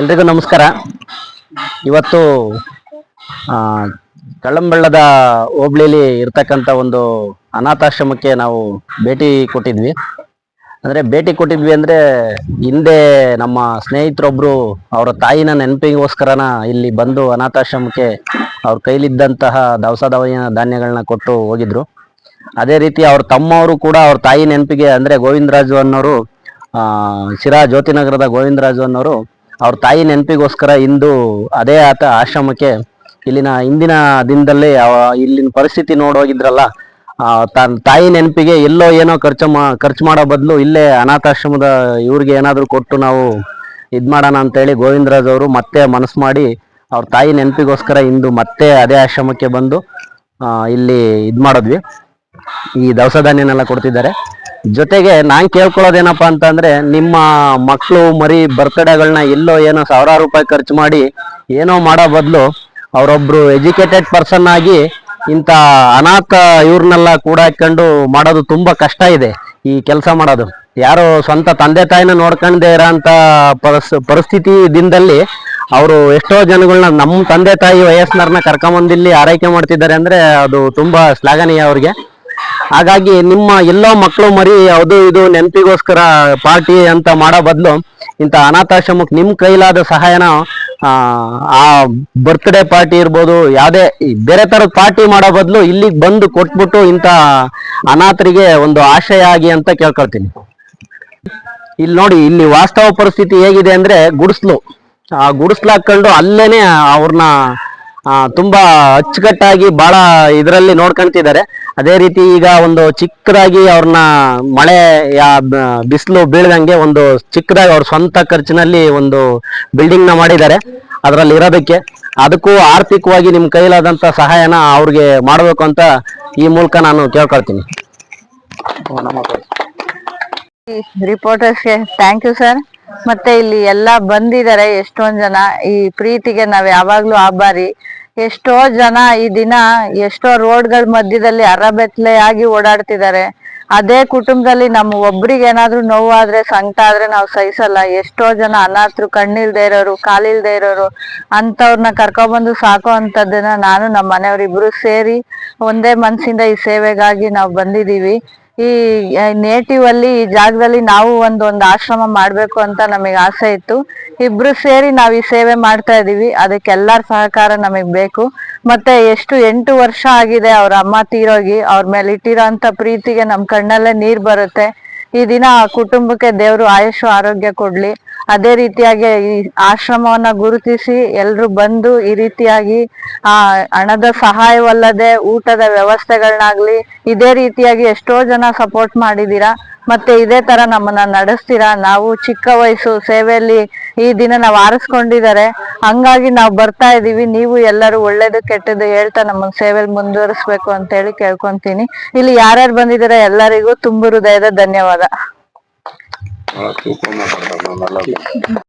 ಎಲ್ರಿಗೂ ನಮಸ್ಕಾರ. ಇವತ್ತು ಕಳ್ಳಂಬಳ್ಳದ ಹೋಬಳಿಲಿ ಇರ್ತಕ್ಕಂಥ ಒಂದು ಅನಾಥಾಶ್ರಮಕ್ಕೆ ನಾವು ಭೇಟಿ ಕೊಟ್ಟಿದ್ವಿ. ಅಂದರೆ ಭೇಟಿ ಕೊಟ್ಟಿದ್ವಿ ಅಂದರೆ ಹಿಂದೆ ನಮ್ಮ ಸ್ನೇಹಿತರೊಬ್ಬರು ಅವರ ತಾಯಿನ ನೆನಪಿಗೋಸ್ಕರನ ಇಲ್ಲಿ ಬಂದು ಅನಾಥಾಶ್ರಮಕ್ಕೆ ಅವ್ರ ಕೈಲಿದ್ದಂತಹ ದವಸ ಧಾನ್ಯ ಧಾನ್ಯಗಳನ್ನ ಕೊಟ್ಟು ಹೋಗಿದ್ರು. ಅದೇ ರೀತಿ ಅವ್ರ ತಮ್ಮವರು ಕೂಡ ಅವ್ರ ತಾಯಿ ನೆನಪಿಗೆ ಅಂದರೆ ಗೋವಿಂದರಾಜು ಅನ್ನೋರು ಶಿರಾ ಜ್ಯೋತಿನಗರದ ಗೋವಿಂದರಾಜು ಅನ್ನೋರು ಅವ್ರ ತಾಯಿ ನೆನಪಿಗೋಸ್ಕರ ಇಂದು ಅದೇ ಆತ ಆಶ್ರಮಕ್ಕೆ ಇಲ್ಲಿನ ಇಂದಿನ ದಿನದಲ್ಲಿ ಇಲ್ಲಿನ ಪರಿಸ್ಥಿತಿ ನೋಡೋಗಿದ್ರಲ್ಲ ತನ್ನ ತಾಯಿ ನೆನಪಿಗೆ ಎಲ್ಲೋ ಏನೋ ಖರ್ಚು ಮಾ, ಖರ್ಚು ಮಾಡೋ ಬದಲು ಇಲ್ಲೇ ಅನಾಥಾಶ್ರಮದ ಇವ್ರಿಗೆ ಏನಾದರೂ ಕೊಟ್ಟು ನಾವು ಇದ್ ಮಾಡೋಣ ಅಂತೇಳಿ ಗೋವಿಂದರಾಜ್ ಅವರು ಮತ್ತೆ ಮನಸ್ಸು ಮಾಡಿ ಅವ್ರ ತಾಯಿ ನೆನಪಿಗೋಸ್ಕರ ಇಂದು ಮತ್ತೆ ಅದೇ ಆಶ್ರಮಕ್ಕೆ ಬಂದು ಇಲ್ಲಿ ಇದ್ ಮಾಡಿದ್ವಿ. ಈ ದವಸ ಧಾನ್ಯನೆಲ್ಲ ಕೊಡ್ತಿದ್ದಾರೆ. ಜೊತೆಗೆ ನಾನ್ ಕೇಳ್ಕೊಳ್ಳೋದೇನಪ್ಪ ಅಂತಂದ್ರೆ ನಿಮ್ಮ ಮಕ್ಕಳು ಮರಿ ಬರ್ತ್ಡೇಗಳನ್ನ ಎಲ್ಲೋ ಏನೋ ಸಾವಿರಾರು ರೂಪಾಯಿ ಖರ್ಚು ಮಾಡಿ ಏನೋ ಮಾಡೋ ಬದಲು ಅವರೊಬ್ರು ಎಜುಕೇಟೆಡ್ ಪರ್ಸನ್ ಆಗಿ ಇಂಥ ಅನಾಥ ಇವ್ರನ್ನೆಲ್ಲ ಕೂಡ ಹಾಕೊಂಡು ಮಾಡೋದು ತುಂಬಾ ಕಷ್ಟ ಇದೆ ಈ ಕೆಲಸ ಮಾಡೋದು. ಯಾರು ಸ್ವಂತ ತಂದೆ ತಾಯಿನ ನೋಡ್ಕೊಂಡೇ ಪರಿಸ್, ಪರಿಸ್ಥಿತಿ ದಿನದಲ್ಲಿ ಅವರು ಎಷ್ಟೋ ಜನಗಳನ್ನ ನಮ್ಮ ತಂದೆ ತಾಯಿ ವಯಸ್ಸಿನವ್ರನ್ನ ಕರ್ಕೊಂಬಂದಿಲ್ಲಿ ಆರೈಕೆ ಮಾಡ್ತಿದ್ದಾರೆ ಅಂದ್ರೆ ಅದು ತುಂಬಾ ಶ್ಲಾಘನೀಯ ಅವ್ರಿಗೆ. ಹಾಗಾಗಿ ನಿಮ್ಮ ಎಲ್ಲೋ ಮಕ್ಕಳು ಮರಿ ಅದು ಇದು ನೆನಪಿಗೋಸ್ಕರ ಪಾರ್ಟಿ ಅಂತ ಮಾಡೋ ಬದಲು ಇಂಥ ಅನಾಥಾಶ್ರಮಕ್ಕೆ ನಿಮ್ಮ ಕೈಲಾದ ಸಹಾಯನ ಆ, ಬರ್ತ್ಡೇ ಪಾರ್ಟಿ ಇರ್ಬೋದು ಯಾವುದೇ ಬೇರೆ ಥರದ ಪಾರ್ಟಿ ಮಾಡೋ ಬದಲು ಇಲ್ಲಿಗೆ ಬಂದು ಕೊಟ್ಬಿಟ್ಟು ಇಂಥ ಅನಾಥರಿಗೆ ಒಂದು ಆಶಯ ಆಗಿ ಅಂತ ಕೇಳ್ಕೊಳ್ತೀನಿ. ಇಲ್ಲಿ ನೋಡಿ ಇಲ್ಲಿ ವಾಸ್ತವ ಪರಿಸ್ಥಿತಿ ಹೇಗಿದೆ ಅಂದ್ರೆ ಗುಡಿಸ್ಲು. ಆ ಗುಡಿಸ್ಲು ಹಾಕೊಂಡು ಅಲ್ಲೇನೆ ಅವ್ರನ್ನ ತುಂಬಾ ಅಚ್ಚುಕಟ್ಟಾಗಿ ಭಾಳ ಇದರಲ್ಲಿ ನೋಡ್ಕೊಂತಿದ್ದಾರೆ. ಅದೇ ರೀತಿ ಈಗ ಒಂದು ಚಿಕ್ಕದಾಗಿ ಅವ್ರನ್ನ ಮಳೆ ಬಿಸಿಲು ಬೀಳ್ದಂಗೆ ಒಂದು ಚಿಕ್ಕದಾಗಿ ಅವ್ರ ಸ್ವಂತ ಖರ್ಚಿನಲ್ಲಿ ಒಂದು ಬಿಲ್ಡಿಂಗ್ನ ಮಾಡಿದ್ದಾರೆ. ಅದರಲ್ಲಿ ಇರೋದಕ್ಕೆ ಅದಕ್ಕೂ ಆರ್ಥಿಕವಾಗಿ ನಿಮ್ ಕೈಲಾದಂತ ಸಹಾಯನ ಅವ್ರಿಗೆ ಮಾಡಬೇಕು ಅಂತ ಈ ಮೂಲಕ ನಾನು ಕೇಳ್ಕೊಳ್ತೀನಿ. ರಿಪೋರ್ಟರ್ಸ್ಗೆ ಥ್ಯಾಂಕ್ ಯು ಸರ್ ಮತ್ತೆ ಇಲ್ಲಿ ಎಲ್ಲ ಬಂದಿದ್ದಾರೆ ಎಷ್ಟೊಂದ್ ಜನ. ಈ ಪ್ರೀತಿಗೆ ನಾವ್ ಯಾವಾಗ್ಲೂ ಆಭಾರಿ. ಎಷ್ಟೋ ಜನ ಈ ದಿನ ಎಷ್ಟೋ ರೋಡ್ಗಳ ಮಧ್ಯದಲ್ಲಿ ಅರಬೆತ್ಲೆ ಆಗಿ ಓಡಾಡ್ತಿದ್ದಾರೆ. ಅದೇ ಕುಟುಂಬದಲ್ಲಿ ನಮ್ಮ ಒಬ್ರಿಗೆ ಏನಾದ್ರೂ ನೋವಾದ್ರೆ, ಸಂಕಟ ಆದ್ರೆ ನಾವು ಸಹಿಸಲ್ಲ. ಎಷ್ಟೋ ಜನ ಅನಾಥರು, ಕಣ್ಣಿಲ್ದೇ ಇರೋರು, ಕಾಲಿಲ್ದೇ ಇರೋರು ಅಂತವ್ರನ್ನ ಕರ್ಕೊಬಂದು ಸಾಕೋ ಅಂತದನ್ನ ನಾನು ನಮ್ಮ ಮನೆಯವ್ರಿಬ್ರು ಸೇರಿ ಒಂದೇ ಮನ್ಸಿಂದ ಈ ಸೇವೆಗಾಗಿ ನಾವು ಬಂದಿದೀವಿ ಈ ನೇಟಿವ್ ಅಲ್ಲಿ ಈ ಜಾಗದಲ್ಲಿ ನಾವು ಒಂದು ಒಂದು ಆಶ್ರಮ ಮಾಡ್ಬೇಕು ಅಂತ ನಮಗೆ ಆಸೆ ಇತ್ತು. ಇಬ್ರು ಸೇರಿ ನಾವು ಈ ಸೇವೆ ಮಾಡ್ತಾ ಇದೀವಿ. ಅದಕ್ಕೆಲ್ಲರ ಸಹಕಾರ ನಮಗ್ ಬೇಕು. ಮತ್ತೆ ಎಷ್ಟು ಎಂಟು ವರ್ಷ ಆಗಿದೆ ಅವ್ರ ಅಮ್ಮ ತೀರೋಗಿ, ಅವ್ರ ಮೇಲೆ ಇಟ್ಟಿರೋ ಅಂತ ಪ್ರೀತಿಗೆ ನಮ್ ಕಣ್ಣಲ್ಲೇ ನೀರ್ ಬರುತ್ತೆ. ಈ ದಿನ ಆ ಕುಟುಂಬಕ್ಕೆ ದೇವ್ರು ಆಯುಷು ಆರೋಗ್ಯ ಕೊಡ್ಲಿ. ಅದೇ ರೀತಿಯಾಗಿ ಈ ಆಶ್ರಮವನ್ನ ಗುರುತಿಸಿ ಎಲ್ರು ಬಂದು ಈ ರೀತಿಯಾಗಿ ಆ ಹಣದ ಸಹಾಯವಲ್ಲದೆ ಊಟದ ವ್ಯವಸ್ಥೆಗಳನ್ನಾಗ್ಲಿ ಇದೇ ರೀತಿಯಾಗಿ ಎಷ್ಟೋ ಜನ ಸಪೋರ್ಟ್ ಮಾಡಿದೀರಾ. ಮತ್ತೆ ಇದೇ ತರ ನಮ್ಮನ್ನ ನಡೆಸ್ತೀರಾ. ನಾವು ಚಿಕ್ಕ ವಯಸ್ಸು ಸೇವೆಯಲ್ಲಿ ಈ ದಿನ ನಾವು ಆರಿಸ್ಕೊಂಡಿದ್ದಾರೆ ಹಂಗಾಗಿ ನಾವು ಬರ್ತಾ ಇದೀವಿ. ನೀವು ಎಲ್ಲರೂ ಒಳ್ಳೇದು ಕೆಟ್ಟದ್ದು ಹೇಳ್ತಾ ನಮ್ಮ ಸೇವೆಯಲ್ಲಿ ಮುಂದುವರಿಸ್ಬೇಕು ಅಂತ ಹೇಳಿ ಕೇಳ್ಕೊಂತೀನಿ. ಇಲ್ಲಿ ಯಾರ್ಯಾರು ಬಂದಿದ್ದಾರೆ ಎಲ್ಲರಿಗೂ ತುಂಬು ಹೃದಯದ ಧನ್ಯವಾದ. Ahora tú como para no la